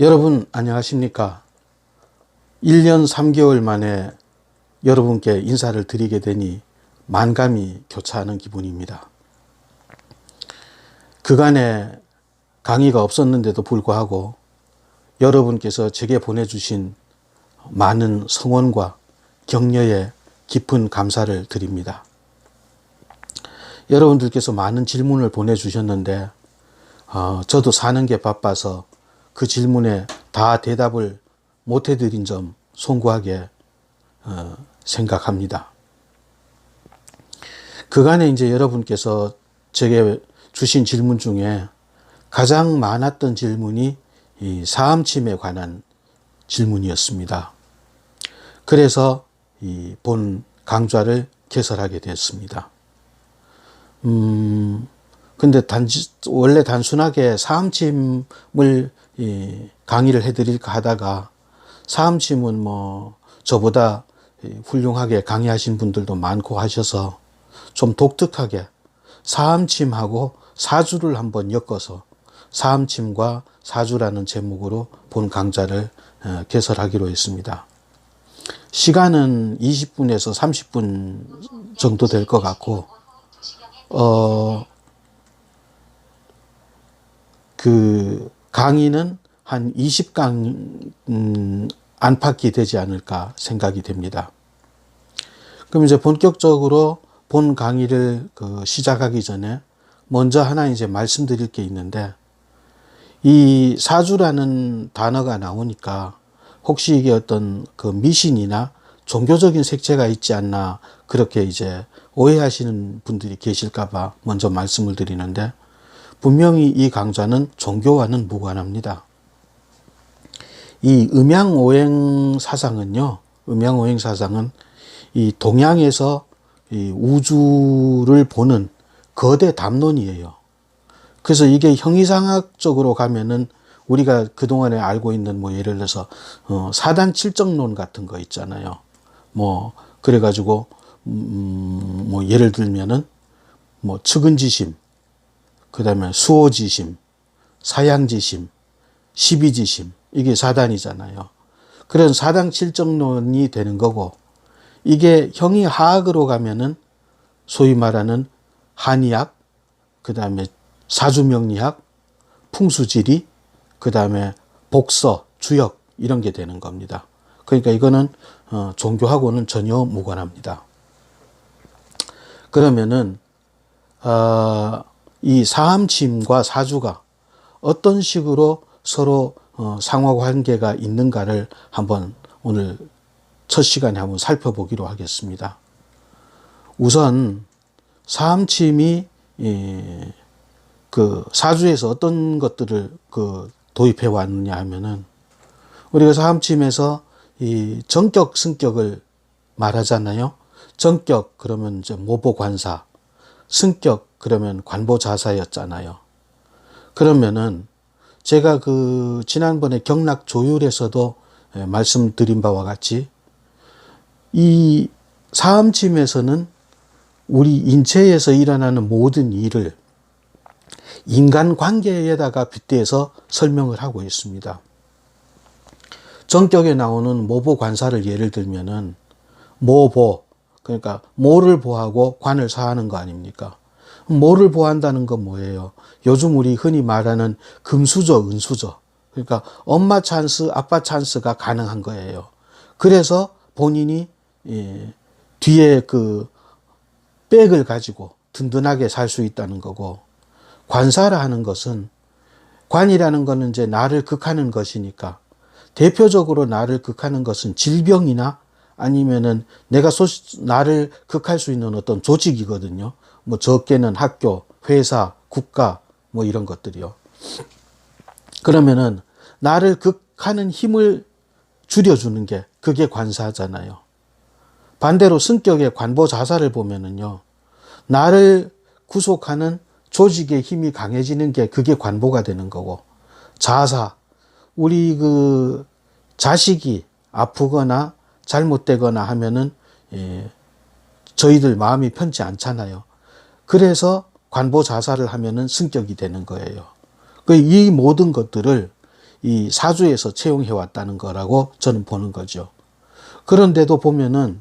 여러분 안녕하십니까? 1년 3개월 만에 여러분께 인사를 드리게 되니 만감이 교차하는 기분입니다. 그간에 강의가 없었는데도 불구하고 여러분께서 제게 보내주신 많은 성원과 격려에 깊은 감사를 드립니다. 여러분들께서 많은 질문을 보내주셨는데, 어, 저도 사는 게 바빠서 그 질문에 다 대답을 못 해드린 점 송구하게 어, 생각합니다. 그간에 이제 여러분께서 제게 주신 질문 중에 가장 많았던 질문이 이 사암침에 관한 질문이었습니다. 그래서 이 본 강좌를 개설하게 됐습니다. 음, 근데 단지, 원래 단순하게 사암침을 이 강의를 해드릴까 하다가 사암침은 뭐 저보다 이 훌륭하게 강의하신 분들도 많고 하셔서 좀 독특하게 사암침하고 사주를 한번 엮어서 사암침과 사주라는 제목으로 본 강좌를 어, 개설하기로 했습니다. 시간은 20분에서 30분 정도 될 것 같고, 어, 그 강의는 한 20강 음, 안팎이 되지 않을까 생각이 됩니다. 그럼 이제 본격적으로 본 강의를 그 시작하기 전에 먼저 하나 이제 말씀드릴 게 있는데 이 사주라는 단어가 나오니까 혹시 이게 어떤 그 미신이나 종교적인 색채가 있지 않나 그렇게 이제 오해하시는 분들이 계실까봐 먼저 말씀을 드리는데 분명히 이 강좌는 종교와는 무관합니다. 이 음양오행 사상은요, 음양오행 사상은 이 동양에서 이 우주를 보는 거대 담론이에요. 그래서 이게 형이상학적으로 가면은 우리가 그동안에 알고 있는 뭐 예를 들어서 어 사단 칠정론 같은 거 있잖아요. 뭐 그래 가지고 음 뭐 예를 들면은 뭐 측은지심, 그 다음에 수호지심, 사양지심, 십이지심 이게 사단이잖아요. 그런 사단 칠정론이 되는 거고 이게 형이 하학으로 가면은 소위 말하는 한의학, 그 다음에 사주명리학, 풍수지리, 그 다음에 복서, 주역 이런 게 되는 겁니다. 그러니까 이거는 어, 종교하고는 전혀 무관합니다. 그러면은 어, 이 사함침과 사주가 어떤 식으로 서로 어, 상호 관계가 있는가를 한번 오늘 첫 시간에 한번 살펴보기로 하겠습니다. 우선 사함침이 예, 그 사주에서 어떤 것들을 그 도입해 왔느냐 하면은 우리가 사함침에서 이 정격 승격을 말하잖아요. 정격 그러면 이제 모보 관사, 승격 그러면 관보자사였잖아요. 그러면은 제가 그 지난번에 경락 조율에서도 예, 말씀드린 바와 같이 이 사암침에서는 우리 인체에서 일어나는 모든 일을 인간 관계에다가 빗대서 설명을 하고 있습니다. 정격에 나오는 모보 관사를 예를 들면은 모보 그러니까 모를 보하고 관을 사하는 거 아닙니까? 모를 보한다는 건 뭐예요? 요즘 우리 흔히 말하는 금수저, 은수저. 그러니까 엄마 찬스, 아빠 찬스가 가능한 거예요. 그래서 본인이 예, 뒤에 그 백을 가지고 든든하게 살 수 있다는 거고 관사라 하는 것은 관이라는 것은 이제 나를 극하는 것이니까 대표적으로 나를 극하는 것은 질병이나 아니면은 내가 소, 나를 극할 수 있는 어떤 조직이거든요. 뭐 적게는 학교, 회사, 국가 뭐 이런 것들이요. 그러면은 나를 극하는 힘을 줄여주는 게 그게 관사잖아요. 반대로 성격의 관보 자사를 보면은요. 나를 구속하는 조직의 힘이 강해지는 게 그게 관보가 되는 거고 자사 우리 그 자식이 아프거나 잘못되거나 하면은 예, 저희들 마음이 편치 않잖아요. 그래서 관보 자사를 하면은 승격이 되는 거예요. 그이 모든 것들을 이 사주에서 채용해 왔다는 거라고 저는 보는 거죠. 그런데도 보면은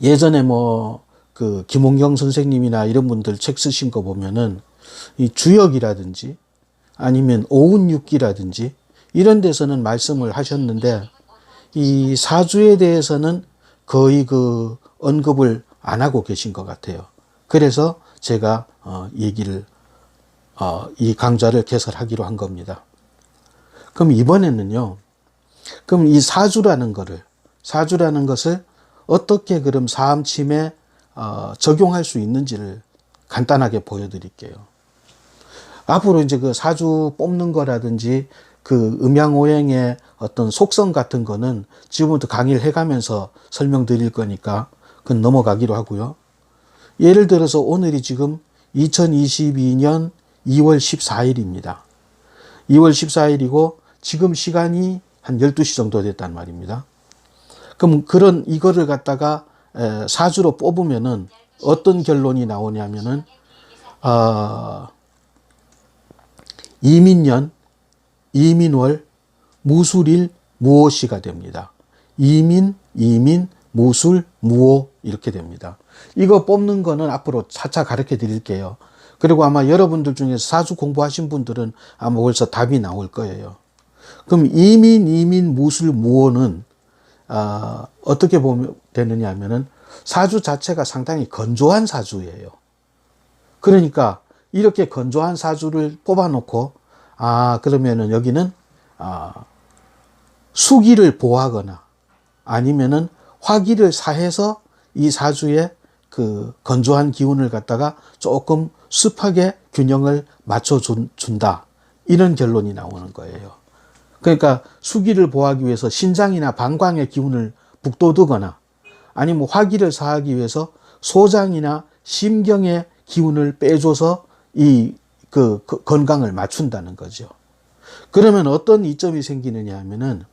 예전에 뭐 그 김홍경 선생님이나 이런 분들 책 쓰신 거 보면은 이 주역이라든지 아니면 오운육기라든지 이런 데서는 말씀을 하셨는데 이 사주에 대해서는 거의 그 언급을 안 하고 계신 것 같아요. 그래서 제가 어 얘기를 어, 이 강좌를 개설하기로 한 겁니다. 그럼 이번에는요. 그럼 이 사주라는 거를 사주라는 것을 어떻게 그럼 사암침에 어, 적용할 수 있는지를 간단하게 보여드릴게요. 앞으로 이제 그 사주 뽑는 거라든지 그 음양오행의 어떤 속성 같은 거는 지금부터 강의를 해가면서 설명드릴 거니까 그건 넘어가기로 하고요. 예를 들어서 오늘이 지금 2022년 2월 14일입니다. 2월 14일이고 지금 시간이 한 12시 정도 됐단 말입니다. 그럼 그런 이거를 갖다가 에, 사주로 뽑으면은 어떤 결론이 나오냐면은 아 이민년, 이민월, 무술일, 무오시가 됩니다. 이민, 이민, 무술, 무오 이렇게 됩니다. 이거 뽑는 거는 앞으로 차차 가르쳐 드릴게요. 그리고 아마 여러분들 중에서 사주 공부하신 분들은 아마 벌써 답이 나올 거예요. 그럼 이민, 이민, 무술, 무오는 아, 어떻게 보면 되느냐 하면은 사주 자체가 상당히 건조한 사주예요. 그러니까 이렇게 건조한 사주를 뽑아놓고 아 그러면은 여기는 아, 수기를 보하거나 아니면은 화기를 사해서 이 사주에 그 건조한 기운을 갖다가 조금 습하게 균형을 맞춰 준다. 이런 결론이 나오는 거예요. 그러니까 수기를 보하기 위해서 신장이나 방광의 기운을 북돋우거나 아니면 화기를 사하기 위해서 소장이나 심경의 기운을 빼줘서 이 그 건강을 맞춘다는 거죠. 그러면 어떤 이점이 생기느냐 하면은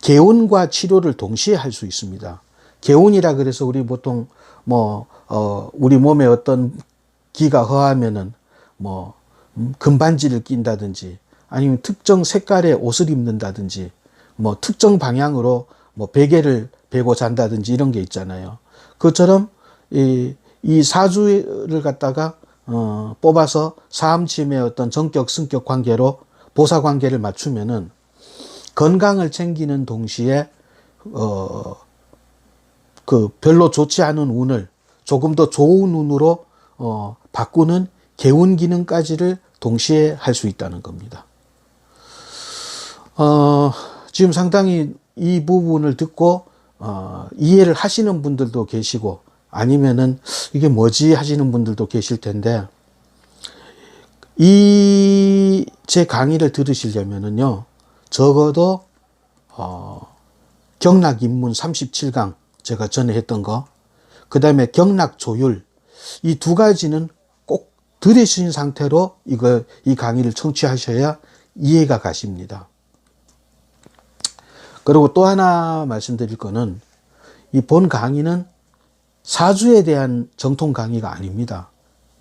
개운과 치료를 동시에 할 수 있습니다. 개운이라 그래서 우리 보통 뭐, 어, 우리 몸에 어떤 기가 허하면은 뭐, 음, 금반지를 낀다든지 아니면 특정 색깔의 옷을 입는다든지 뭐 특정 방향으로 뭐 베개를 베고 잔다든지 이런 게 있잖아요. 그처럼 이, 이 사주를 갖다가 어, 뽑아서 사암침의 어떤 정격 승격 관계로 보사 관계를 맞추면은 건강을 챙기는 동시에 어, 그 별로 좋지 않은 운을 조금 더 좋은 운으로 어, 바꾸는 개운 기능까지를 동시에 할 수 있다는 겁니다. 어, 지금 상당히 이 부분을 듣고 어, 이해를 하시는 분들도 계시고 아니면은 이게 뭐지 하시는 분들도 계실 텐데 이 제 강의를 들으시려면은요 적어도 어, 경락 입문 37강 제가 전에 했던 거, 그 다음에 경락 조율 이 두 가지는 꼭 들으신 상태로 이거 이 강의를 청취하셔야 이해가 가십니다. 그리고 또 하나 말씀드릴 거는 이 본 강의는 사주에 대한 정통 강의가 아닙니다.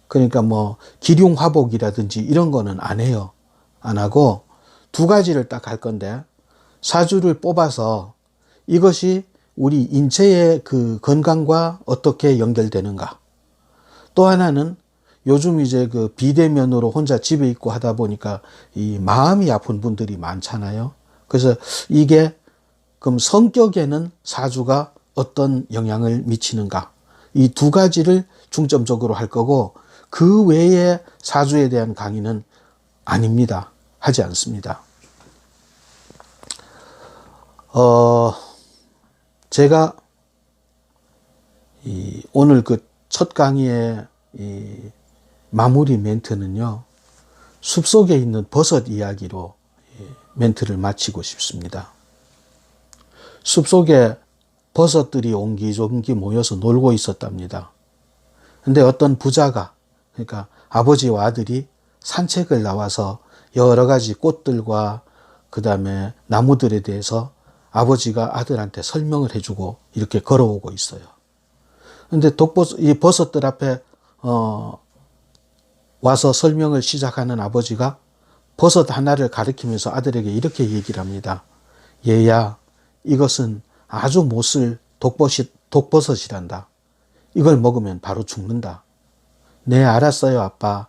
그러니까 뭐 기륭 화복이라든지 이런 거는 안 해요. 안 하고 두 가지를 딱 할 건데 사주를 뽑아서 이것이 우리 인체의 그 건강과 어떻게 연결되는가. 또 하나는 요즘 이제 그 비대면으로 혼자 집에 있고 하다 보니까 이 마음이 아픈 분들이 많잖아요. 그래서 이게 그럼 성격에는 사주가 어떤 영향을 미치는가? 이 두 가지를 중점적으로 할 거고 그 외에 사주에 대한 강의는 아닙니다. 하지 않습니다. 어, 제가 이 오늘 그 첫 강의의 이 마무리 멘트는요, 숲속에 있는 버섯 이야기로 멘트를 마치고 싶습니다. 숲속에 버섯들이 옹기종기 모여서 놀고 있었답니다. 근데 어떤 부자가, 그러니까 아버지와 아들이 산책을 나와서 여러 가지 꽃들과 그 다음에 나무들에 대해서 아버지가 아들한테 설명을 해주고 이렇게 걸어오고 있어요. 근데 독버섯, 이 버섯들 앞에, 어, 와서 설명을 시작하는 아버지가 버섯 하나를 가리키면서 아들에게 이렇게 얘기를 합니다. 얘야, 이것은 아주 못쓸 독버섯, 독버섯이란다. 이걸 먹으면 바로 죽는다. 네, 알았어요, 아빠.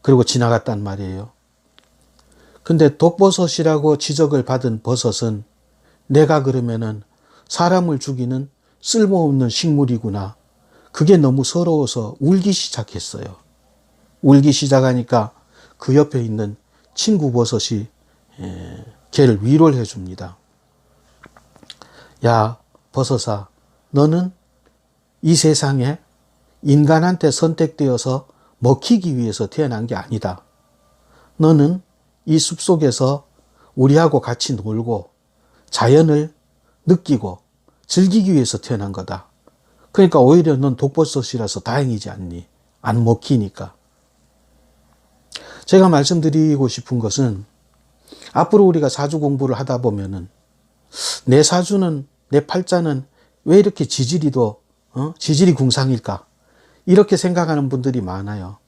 그리고 지나갔단 말이에요. 근데 독버섯이라고 지적을 받은 버섯은 내가 그러면은 사람을 죽이는 쓸모없는 식물이구나. 그게 너무 서러워서 울기 시작했어요. 울기 시작하니까 그 옆에 있는 친구 버섯이 에, 걔를 위로를 해줍니다. 야, 버섯아, 너는 이 세상에 인간한테 선택되어서 먹히기 위해서 태어난 게 아니다. 너는 이 숲속에서 우리하고 같이 놀고 자연을 느끼고 즐기기 위해서 태어난 거다. 그러니까 오히려 넌 독버섯이라서 다행이지 않니? 안 먹히니까. 제가 말씀드리고 싶은 것은 앞으로 우리가 사주 공부를 하다 보면은 내 사주는 내 팔자는 왜 이렇게 지질이도 어? 지질이 궁상일까? 이렇게 생각하는 분들이 많아요.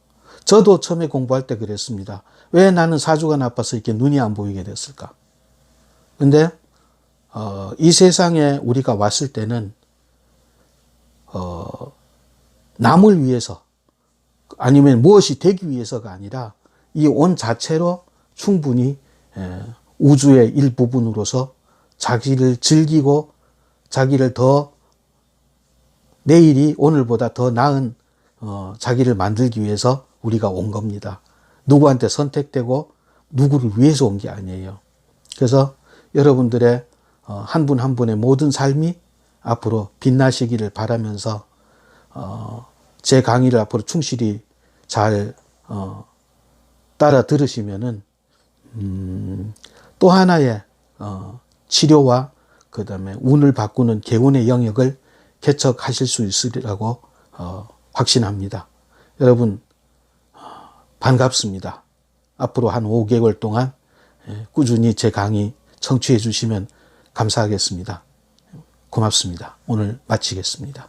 저도 처음에 공부할 때 그랬습니다. 왜 나는 사주가 나빠서 이렇게 눈이 안 보이게 됐을까? 근데 어, 이 세상에 우리가 왔을 때는 어, 남을 위해서 아니면 무엇이 되기 위해서가 아니라 이 온 자체로 충분히 에, 우주의 일부분으로서 자기를 즐기고 자기를 더 내일이 오늘보다 더 나은 어, 자기를 만들기 위해서 우리가 온 겁니다. 누구한테 선택되고 누구를 위해서 온 게 아니에요. 그래서 여러분들의 어, 한분한 분의 모든 삶이 앞으로 빛나시기를 바라면서 어, 제 강의를 앞으로 충실히 잘 어, 따라 들으시면은 음, 또 하나의 어, 치료와 그 다음에 운을 바꾸는 개운의 영역을 개척하실 수 있으리라고 어, 확신합니다. 여러분 어, 반갑습니다. 앞으로 한 5개월 동안 예, 꾸준히 제 강의 청취해 주시면 감사하겠습니다. 고맙습니다. 오늘 마치겠습니다.